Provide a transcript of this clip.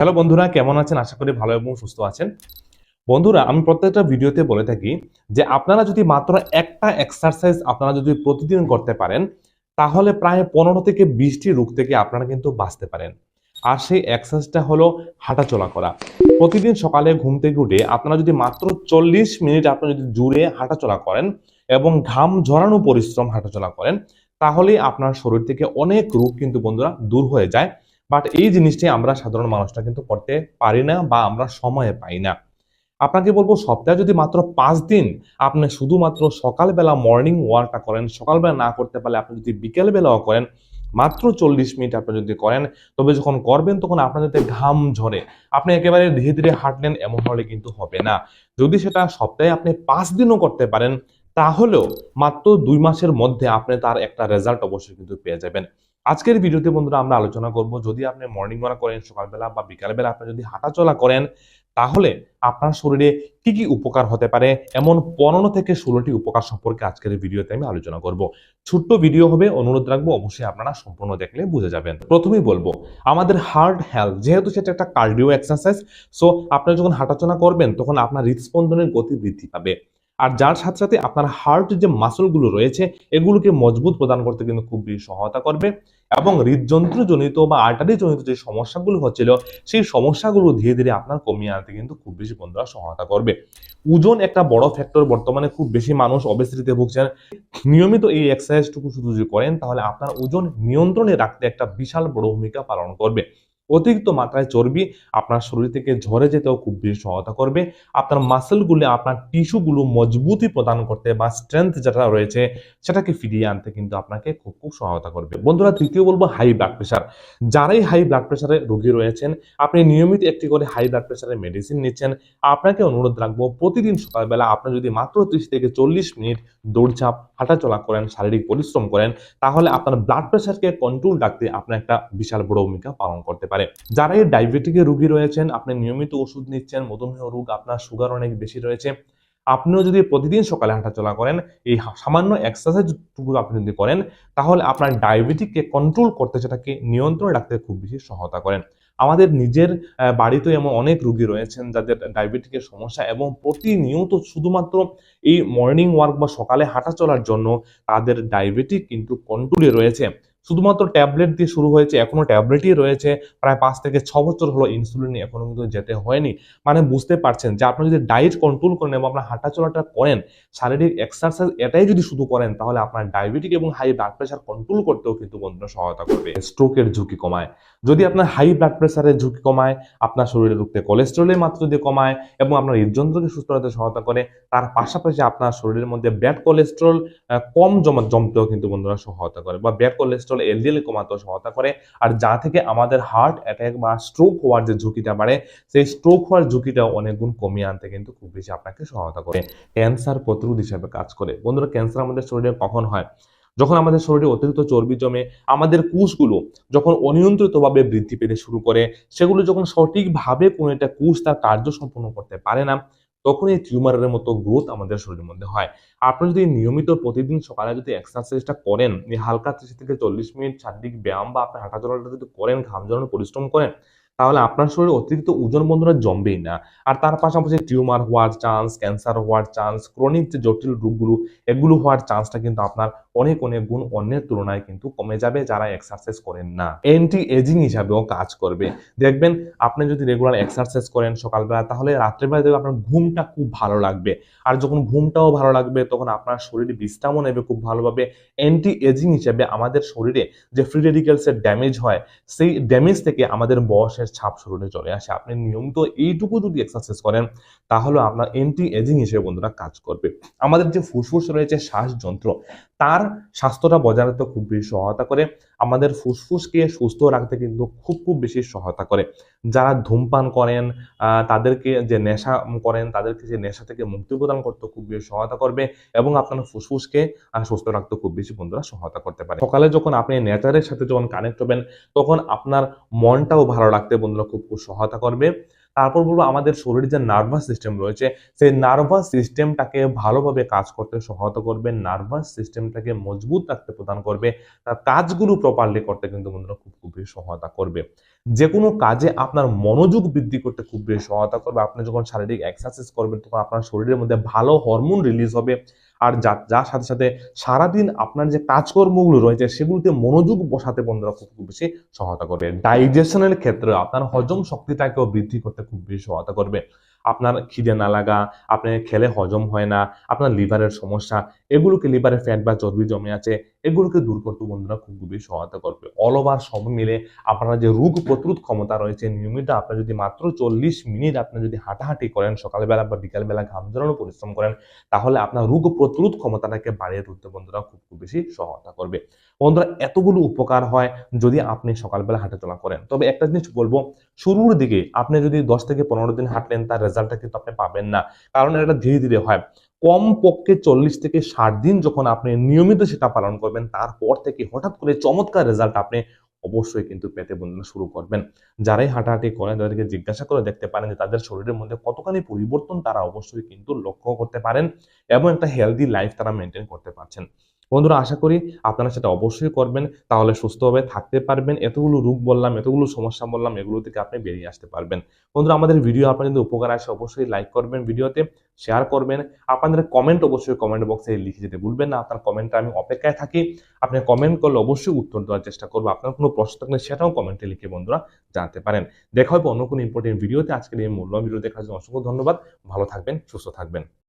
Hello বন্ধুরা, কেমন আছেন? আশা করি ভালো এবং সুস্থ আছেন। বন্ধুরা, আমি প্রত্যেকটা ভিডিওতে বলে থাকি যে আপনারা যদি মাত্র একটা এক্সারসাইজ আপনারা যদি প্রতিদিন করতে পারেন, তাহলে প্রায় পনেরো থেকে বিশটি রোগ থেকে আপনারা কিন্তু বাঁচতে পারেন। আর সেই এক্সারসাইজটা হলো হাঁটাচলা করা। প্রতিদিন সকালে ঘুম থেকে উঠে আপনারা যদি মাত্র চল্লিশ মিনিট আপনারা যদি জুড়ে হাঁটাচলা করেন এবং ঘাম ঝরানো পরিশ্রম হাঁটাচলা করেন, তাহলেই আপনার শরীর থেকে অনেক রোগ কিন্তু বন্ধুরা দূর হয়ে যায়। বাট এই জিনিসটি আমরা সাধারণ মানুষটা কিন্তু করতে পারি না বা আমরা সময়ে পাই না। আপনাকে বলব, সপ্তাহে যদি মাত্র পাঁচ দিন আপনি শুধুমাত্র সকালবেলা মর্নিং ওয়ার্কটা করেন, সকালবেলা না করতে পারলে আপনি যদি বিকেলবেলাও করেন, মাত্র চল্লিশ মিনিট আপনি যদি করেন, তবে যখন করবেন তখন আপনার যাতে ঘাম ঝরে, আপনি একেবারে ধীরে ধীরে হাঁটলেন এমন হলে কিন্তু হবে না। যদি সেটা সপ্তাহে আপনি পাঁচ দিনও করতে পারেন, তাহলেও মাত্র দুই মাসের মধ্যে আপনি তার একটা রেজাল্ট অবশ্যই কিন্তু পেয়ে যাবেন। আজকের ভিডিওতে বন্ধুরা আমরা আলোচনা করব, যদি আপনি মর্নিং ওয়াক করেন, সকালবেলা বা বিকালবেলা আপনি যদি হাঁটাচলা করেন, তাহলে আপনার শরীরে কি কি উপকার হতে পারে? এমন পনেরো থেকে ষোলোটি উপকার সম্পর্কে আজকের ভিডিওতে আমি আলোচনা করব। ছোট্ট ভিডিও হবে, অনুরোধ রাখব, অবশ্যই আপনারা সম্পূর্ণ দেখলে বুঝে যাবেন। প্রথমেই বলব, আমাদের হার্ট হেলথ যেহেতু সেটা একটা কার্ডিও এক্সারসাইজ সো আপনি যখন হাঁটাচলা করবেন, তখন আপনার হৃদস্পন্দনের গতি বৃদ্ধি পাবে। আর যার সাথে সাথে আপনার হার্ট যে মাসলগুলো রয়েছে, এগুলোকে মজবুত প্রদান করতে কিন্তু খুব বেশি সহায়তা করবে এবং হৃদযন্ত্রজনিত বা আর্টারি জনিত যে সমস্যাগুলো হচ্ছিল, সেই সমস্যাগুলো ধীরে ধীরে আপনার কমিয়ে আনতে কিন্তু খুব বেশি বন্ধুরা সহায়তা করবে। ওজন একটা বড় ফ্যাক্টর বর্তমানে খুব বেশি মানুষ অবেসিটিতে ভুগছেন। নিয়মিত এই এক্সারসাইজটুকু শুধু যদি করেন, তাহলে আপনার ওজন নিয়ন্ত্রণে রাখতে একটা বিশাল বড় ভূমিকা পালন করবে। অতিরিক্ত মাত্রায় চর্বি আপনার শরীর থেকে ঝরে যেতেও খুব বেশি সহায়তা করবে। আপনার মাসেলগুলো আপনার টিস্যুগুলো মজবুতি প্রদান করতে বা স্ট্রেংথ যেটা রয়েছে, সেটাকে ফিরিয়ে আনতে কিন্তু আপনাকে খুব খুব সহায়তা করবে। বন্ধুরা, তৃতীয় বলব হাই ব্লাড প্রেশার যারাই হাই ব্লাড প্রেশারের রোগী রয়েছেন, আপনি নিয়মিত একটি করে হাই ব্লাড প্রেশারের মেডিসিন নিচ্ছেন। আপনাকে অনুরোধ রাখব, প্রতিদিন সকালবেলা আপনি যদি মাত্র ত্রিশ থেকে চল্লিশ মিনিট দৌড়ঝাঁপ, হাঁটাচলা করেন, শারীরিক পরিশ্রম করেন, তাহলে আপনার ব্লাড প্রেশারকে কন্ট্রোল রাখতে আপনার একটা বিশাল বড় ভূমিকা পালন করতে পারে। যারা এই ডায়াবেটিকের রোগী রয়েছেন, আপনি নিয়মিত ওষুধ নিচ্ছেন, মধুমেহ রোগ আপনার সুগার অনেক বেশি রয়েছে, আপনিও যদি প্রতিদিন সকালে হাঁটাচলা করেন, এই সামান্য এক্সারসাইজটুকু আপনি যদি করেন, তাহলে আপনার ডায়াবেটিককে কন্ট্রোল করতে সেটাকে নিয়ন্ত্রণে রাখতে খুব বেশি সহায়তা করেন। আমাদের নিজের বাড়িতে এমন অনেক রুগী রয়েছেন যাদের ডায়াবেটিকের সমস্যা এবং প্রতিনিয়ত শুধুমাত্র এই মর্নিং ওয়ার্ক বা সকালে হাঁটা চলার জন্য তাদের ডায়াবেটিক কিন্তু কন্ট্রোলে রয়েছে। শুধুমাত্র ট্যাবলেট দিয়ে শুরু হয়েছে, এখনও ট্যাবলেটই রয়েছে, প্রায় পাঁচ থেকে ছ বছর হলো ইনসুলিন এখনও কিন্তু যেতে হয়নি। মানে বুঝতে পারছেন, যে আপনি যদি ডায়েট কন্ট্রোল করেন এবং আপনার হাঁটা চলাটা করেন, শারীরিক এক্সারসাইজ এটাই যদি শুধু করেন, তাহলে আপনার ডায়াবেটিক এবং হাই ব্লাড প্রেশার কন্ট্রোল করতেও কিন্তু বন্ধুরা সহায়তা করবে। স্ট্রোকের ঝুঁকি কমায়। যদি আপনার হাই ব্লাড প্রেশারের ঝুঁকি কমায়, আপনার শরীরে রুখতে কোলেস্টেরলের মাত্রা যদি কমায় এবং আপনার হৃদযন্ত্রকে সুস্থ রাখতে সহায়তা করে, তার পাশাপাশি আপনার শরীরের মধ্যে ব্যাড কোলেস্ট্রল কম জমা জমতেও কিন্তু বন্ধুরা সহায়তা করে বা ব্যাড কোলেস্টেরল এলডিএল কমাতেও সহায়তা করে, আর যা থেকে আমাদের হার্ট অ্যাটাক বা স্ট্রোক হওয়ার যে ঝুঁকিটা বাড়ে, সেই স্ট্রোক হওয়ার ঝুঁকিটাও অনেক গুণ কমিয়ে আনতে কিন্তু খুব বেশি আপনাকে সহায়তা করে। ক্যান্সার প্রতিরোধ হিসেবে কাজ করে। বন্ধুরা ক্যান্সার আমাদের শরীরে কখন হয়? যখন আমাদের শরীরে অতিরিক্ত চর্বি জমে, আমাদের কোষগুলো যখন অনিয়ন্ত্রিতভাবে বৃদ্ধি পেতে শুরু করে, সেগুলো যখন সঠিকভাবে কোনো একটা কোষ তার কার্য সম্পন্ন করতে পারে না তখন এই টিউমারের মতো গ্রোথ আমাদের শরীরের মধ্যে হয়। আপনি যদি নিয়মিত প্রতিদিন সকালে যদি এক্সারসাইজটা করেন হালকা ত্রিশ থেকে চল্লিশ মিনিট শারীরিক ব্যায়াম বা আপনি হাঁটাচলাটা যদি করেন, ঘাম জড়ানো পরিশ্রম করেন তাহলে আপনার শরীরে অতিরিক্ত ওজন বন্ধুরা জমবেই না। আর তার পাশাপাশি টিউমার হওয়ার চান্স ক্যান্সার হওয়ার চান্স ক্রনিক যে জটিল রোগগুলো, এগুলো হওয়ার চান্সটা কিন্তু আপনার অনেক অনেক গুণ অন্যের তুলনায় কিন্তু কমে যাবে যারা এক্সারসাইজ করেন না। অ্যান্টি এজিং হিসাবেও কাজ করবে। দেখবেন আপনি যদি রেগুলার এক্সারসাইজ করেন সকালবেলা, তাহলে রাত্রেবেলা দেখবেন আপনার ঘুমটা খুব ভালো লাগবে। আর যখন ঘুমটাও ভালো লাগবে, তখন আপনার শরীরে বিশ্রামও নেবে খুব ভালোভাবে। অ্যান্টি এজিং হিসাবে আমাদের শরীরে যে ফ্রি ড্যামেজ হয়, সেই ড্যামেজ থেকে আমাদের বয়সের ছাপ শরীরে চলে আসে। আপনি নিয়মিত এইটুকু যদি এক্সারসাইজ করেন, তাহলে আপনার অ্যান্টি এজিং হিসেবে বন্ধুরা কাজ করবে। আমাদের যে ফুসফুস রয়েছে, শ্বাসযন্ত্র তার স্বাস্থ্যটা বজায় রাখতে খুব বেশি সহায়তা করে, আমাদের ফুসফুসকে সুস্থ রাখতে কিন্তু খুব খুব বেশি সহায়তা করে। যারা ধূমপান করেন তাদেরকে যে নেশা করেন, তাদেরকে যে নেশা থেকে মুক্তি প্রদান করতে খুব বেশি সহায়তা করবে এবং আপনার ফুসফুসকে সুস্থ রাখতে খুব বেশি বন্ধুরা সহায়তা করতে পারে। সকালে যখন আপনি নেচারের সাথে যখন কানেক্ট হবেন, তখন আপনার মনটাও ভালো রাখতে বন্ধুরা খুব খুব সহায়তা করবে। তারপর বলব আমাদের শরীরে যে নার্ভাস সিস্টেম রয়েছে, সেই নার্ভাস সিস্টেমটাকে ভালোভাবে কাজ করতে সহায়তা করবে নার্ভাস সিস্টেমটাকে মজবুত রাখতে প্রদান করবে, তার কাজগুলো প্রপারলি করতে কিন্তু বন্ধুরা খুব খুবই সহায়তা করবে। যে কোনো কাজে আপনার মনোযোগ বৃদ্ধি করতে খুব বেশি সহায়তা করবে। আপনি যখন শারীরিক এক্সারসাইজ করবেন, তখন আপনার শরীরের মধ্যে ভালো হরমোন রিলিজ হবে। আর যা, যার সাথে সাথে সারাদিন আপনার যে কাজকর্মগুলো রয়েছে, সেগুলোতে মনোযোগ বসাতে বন্ধুরা খুব খুব বেশি সহায়তা করবে। ডাইজেশনের ক্ষেত্রে আপনার হজম শক্তিটাকেও বৃদ্ধি করতে খুব বেশি সহায়তা করবে। আপনার খিদে না লাগা আপনি খেলে হজম হয় না, আপনার লিভারের সমস্যা, এগুলোকে লিভারে ফ্যাট বা চর্বি জমে আছে, এগুলোকে দূর করতে বন্ধুরা খুব খুবই সহায়তা করবে। অল ওভার সব মিলে আপনার যে রোগ প্রতিরোধ ক্ষমতা রয়েছে নিয়মিত আপনি যদি মাত্র চল্লিশ মিনিট আপনি যদি হাঁটাহাঁটি করেন, সকালবেলা বা বিকালবেলা ঘাম ঝরানো পরিশ্রম করেন, তাহলে আপনার রোগ প্রতিরোধ ক্ষমতাটাকে বাড়িয়ে তুলতে বন্ধুরা খুব খুব বেশি সহায়তা করবে। বন্ধুরা, এতগুলো উপকার হয় যদি আপনি সকালবেলা হাঁটাচলা করেন। তবে একটা জিনিস বলব, শুরুর দিকে আপনি যদি দশ থেকে পনেরো দিন হাঁটলেন, তার রেজাল্টটা কিন্তু আপনি পাবেন না। কারণ এটা ধীরে ধীরে হয়। কম পক্ষে চল্লিশ থেকে ষাট দিন যখন আপনি নিয়মিত সেটা পালন করবেন, তারপর থেকে হঠাৎ করে চমৎকার রেজাল্ট আপনি অবশ্যই কিন্তু পেতে বন্ধুরা শুরু করবেন। যারাই হাঁটাহাঁটি করেন, তাদেরকে জিজ্ঞাসা করে দেখতে পারেন যে তাদের শরীরের মধ্যে কতখানি পরিবর্তন তারা অবশ্যই কিন্তু লক্ষ্য করতে পারেন এবং একটা হেলদি লাইফ তারা মেনটেন করতে পারছেন। বন্ধুরা, আশা করি আপনারা সেটা অবশ্যই করবেন। তাহলে সুস্থভাবে থাকতে পারবেন। এতগুলো রোগ বললাম, এতগুলো সমস্যা বললাম, এগুলো থেকে আপনি বেরিয়ে আসতে পারবেন। বন্ধুরা, আমাদের ভিডিও আপনার যদি উপকার আসে, অবশ্যই লাইক করবেন ভিডিওতে শেয়ার করবেন। আপনাদের কমেন্ট অবশ্যই কমেন্ট বক্সে লিখে যেতে ভুলবেন না। আপনার কমেন্টটা আমি অপেক্ষায় থাকি। আপনি কমেন্ট করলে অবশ্যই উত্তর দেওয়ার চেষ্টা করব। আপনার কোনো প্রশ্ন থাকলে সেটাও কমেন্টে লিখে বন্ধুরা জানতে পারেন। দেখা হবে অন্য কোনো ইম্পর্টেন্ট ভিডিওতে আজকের এই মূল্য ভিডিও দেখার জন্য অসংখ্য ধন্যবাদ। ভালো থাকবেন, সুস্থ থাকবেন।